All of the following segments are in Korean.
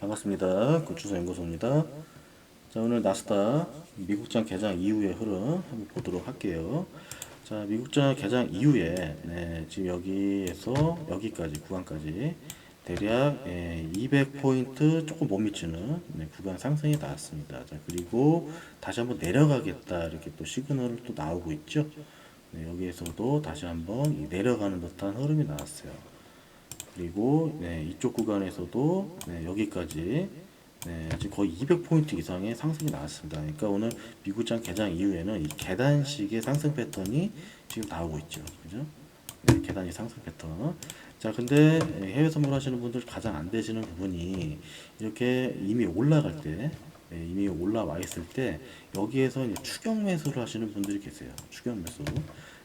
반갑습니다. 구추소 연구소입니다. 자, 오늘 나스닥 미국장 개장 이후의 흐름 한번 보도록 할게요. 자, 미국장 개장 이후에 네, 지금 여기에서 여기까지 구간까지 대략 200포인트 조금 못 미치는 네, 구간 상승이 나왔습니다. 자, 그리고 다시 한번 내려가겠다 이렇게 또 시그널을 또 나오고 있죠. 네, 여기에서도 다시 한번 이 내려가는 듯한 흐름이 나왔어요. 그리고 네, 이쪽 구간에서도 네, 여기까지 네, 지금 거의 200포인트 이상의 상승이 나왔습니다. 그러니까 오늘 미국장 개장 이후에는 이 계단식의 상승 패턴이 지금 나오고 있죠. 그죠? 네, 계단이 상승 패턴. 자, 근데 해외 선물 하시는 분들 가장 안 되시는 부분이 이렇게 이미 올라갈 때, 네, 이미 올라와 있을 때 여기에서 이제 추격 매수를 하시는 분들이 계세요. 추격 매수.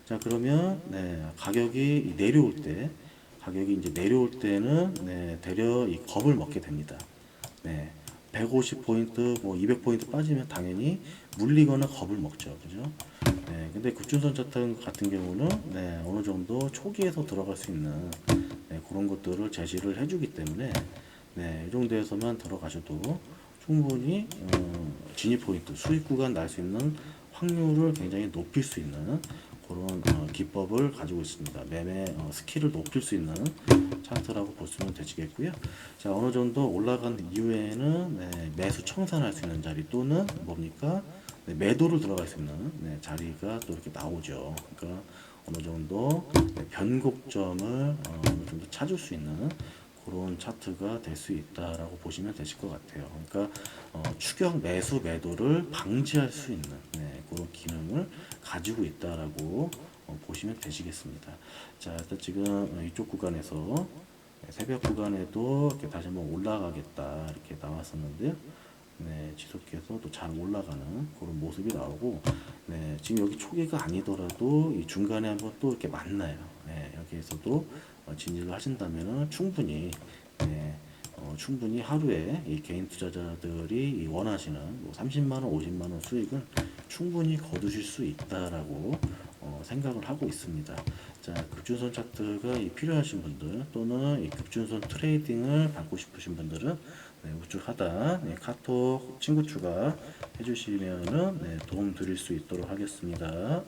자, 그러면 네, 가격이 내려올 때 가격이 이제 내려올 때는 네, 대려 이 겁을 먹게 됩니다. 네. 150포인트, 뭐 200포인트 빠지면 당연히 물리거나 겁을 먹죠. 그죠? 네. 근데 급준선 차트 같은 경우는 네, 어느 정도 초기에서 들어갈 수 있는 네, 그런 것들을 제시를 해주기 때문에 네, 이 정도에서만 들어가셔도 충분히 어, 진입 포인트, 수익 구간 날 수 있는 확률을 굉장히 높일 수 있는 그런 어, 기법을 가지고 있습니다. 매매 어, 스킬을 높일 수 있는 차트라고 볼 수는 되시겠고요. 자 어느 정도 올라간 이후에는 네, 매수 청산할 수 있는 자리 또는 뭡니까 네, 매도를 들어갈 수 있는 네, 자리가 또 이렇게 나오죠. 그러니까 어느 정도 네, 변곡점을 어, 어느 정도 찾을 수 있는 그런 차트가 될 수 있다라고 보시면 되실 것 같아요. 그러니까 어, 추격 매수 매도를 방지할 수 있는 네, 그런 기능을 가지고 있다라고 어, 보시면 되시겠습니다. 자, 일단 지금 어, 이쪽 구간에서 네, 새벽 구간에도 이렇게 다시 한번 올라가겠다 이렇게 나왔었는데요. 네, 지속해서 또 잘 올라가는 그런 모습이 나오고, 네, 지금 여기 초기가 아니더라도 이 중간에 한번 또 이렇게 만나요. 네, 여기에서도 어, 진입을 하신다면은 충분히, 네, 어, 충분히 하루에 이 개인 투자자들이 이 원하시는 뭐 30만 원, 50만 원 수익을 충분히 거두실 수 있다라고 어, 생각을 하고 있습니다. 자, 급준선 차트가 이 필요하신 분들 또는 이 급준선 트레이딩을 받고 싶으신 분들은 네, 우측 하단 네, 카톡 친구 추가 해주시면은 네, 도움 드릴 수 있도록 하겠습니다.